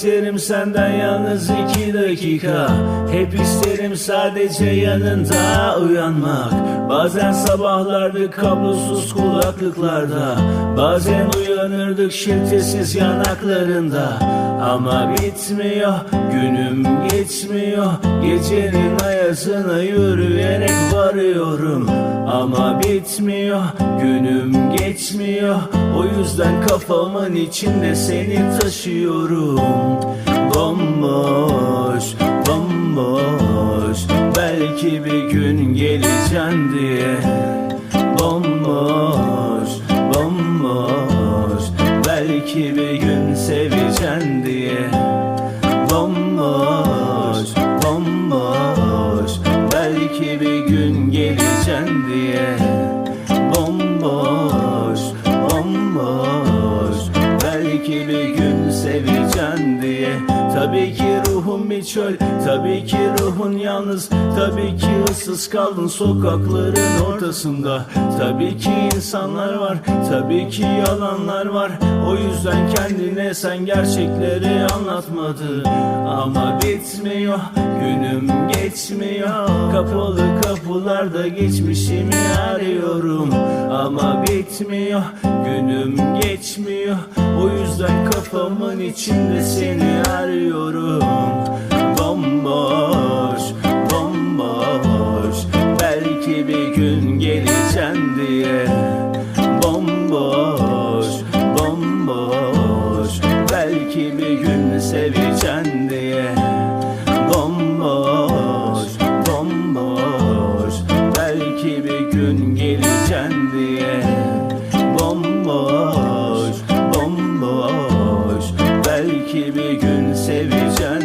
isterim senden yalnız iki dakika. Hep isterim sadece yanında uyanmak. Bazen sabahlardık kablosuz kulaklıklarda. Bazen uyanırdık şiltesiz yanaklarında. Ama bitmiyor günüm geçmiyor. Gecenin ayazına yürüyerek varıyorum Ama bitmiyor günüm geçmiyor. O yüzden kafamın içinde seni taşıyorum. Bomboş, bomboş. Belki bir gün geleceksin diye. Bomboş, bomboş. Belki bir gün seveceksin diye diye. Bomboş, bomboş. Belki bir gün seveceksin diye. Tabii ki ruhum bir çöl Tabii ki ruhun yalnız. Tabii ki ıssız kaldın sokakların ortasında. Tabii ki insanlar var Tabii ki yalanlar var. O yüzden kendine sen gerçekleri anlatmadın. Ama bitmiyor Günüm geçmiyor Kapalı kapılarda geçmişimi arıyorum. Ama bitmiyor Günüm geçmiyor. O yüzden kafamın içinde seni arıyorum. Bomboş, bomboş. Belki bir gün geleceksin diye. Bomboş, bomboş. Belki bir gün seveceksin diye Belki bir gün seveceksin